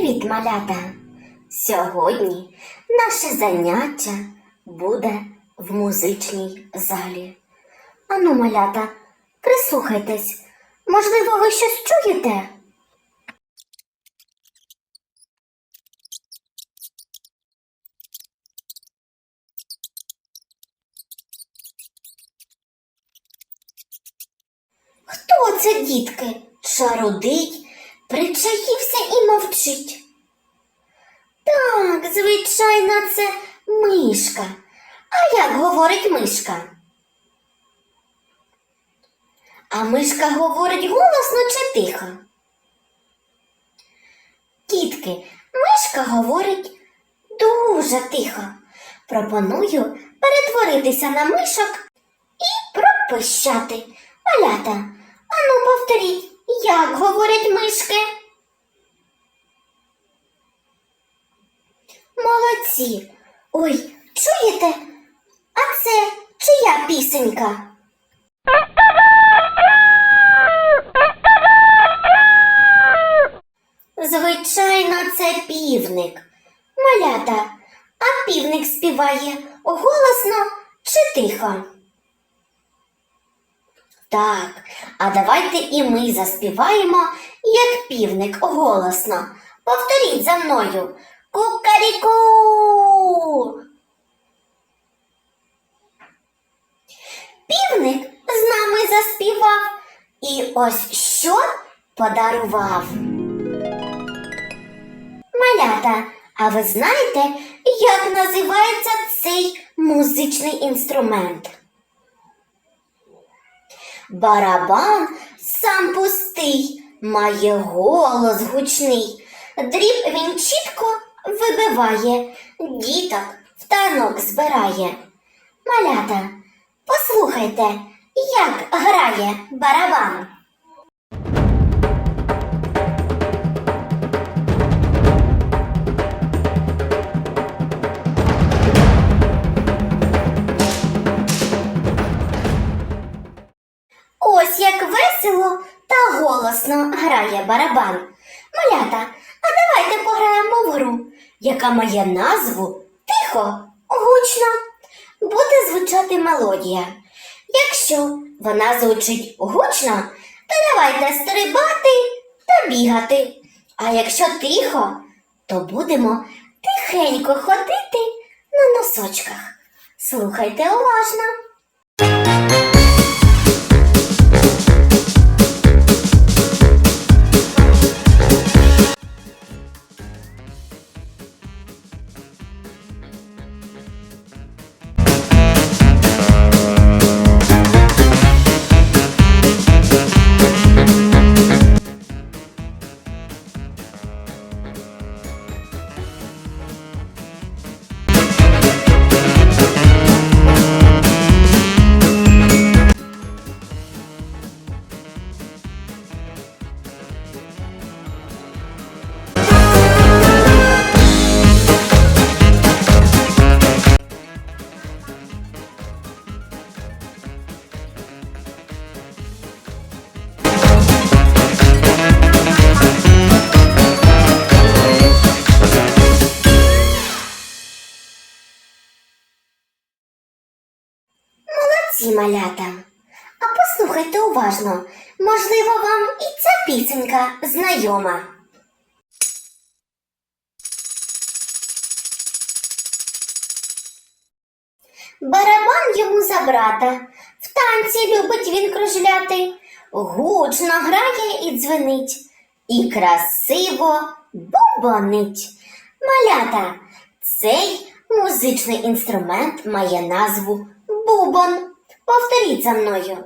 Привіт, малята! Сьогодні наше заняття буде в музичній залі. Ану, малята, прислухайтесь, можливо, ви щось чуєте? Хто це, дітки? Шарудить, причаївся і мовчить. Так, звичайно, це мишка. А як говорить мишка? А мишка говорить голосно чи тихо? Дітки, мишка говорить дуже тихо. Пропоную перетворитися на мишок і пропищати. Малята, ану повторіть, як говорять мишки. Молодці. Ой, чуєте? А це чия пісенька? Звичайно, це півник. Малята, а півник співає голосно чи тихо? Так, а давайте і ми заспіваємо, як півник голосно. Повторіть за мною. Кукаріку. Півник з нами заспівав і ось що подарував. Малята, а ви знаєте, як називається цей музичний інструмент? Барабан сам пустий, має голос гучний. Дріб він чітко вибиває, діток в танок збирає. Малята, послухайте, як грає барабан. Ось як весело та голосно грає барабан. Малята, а давайте пограємо в гру, яка має назву Тихо, гучно. Буде звучати мелодія. Якщо вона звучить гучно, то давайте стрибати та бігати. А якщо тихо, то будемо тихенько ходити на носочках. Слухайте уважно. Молодці. А послухайте уважно. Можливо, вам і ця пісенька знайома. Барабан йому за брата, в танці любить він кружляти, гучно грає і дзвенить, і красиво бубонить. Малята, цей музичний інструмент має назву бубон. Повторіть за мною.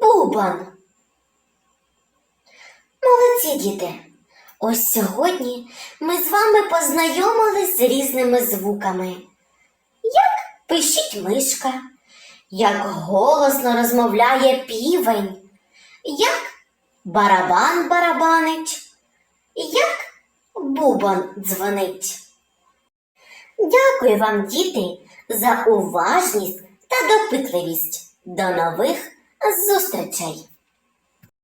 Бубон. Молодці діти. Ось сьогодні ми з вами познайомились з різними звуками. Як пищить мишка, як голосно розмовляє півень, як барабан барабанить, як бубон дзвонить. Дякую вам, діти, за уважність та допитливість. До нових зустрічей!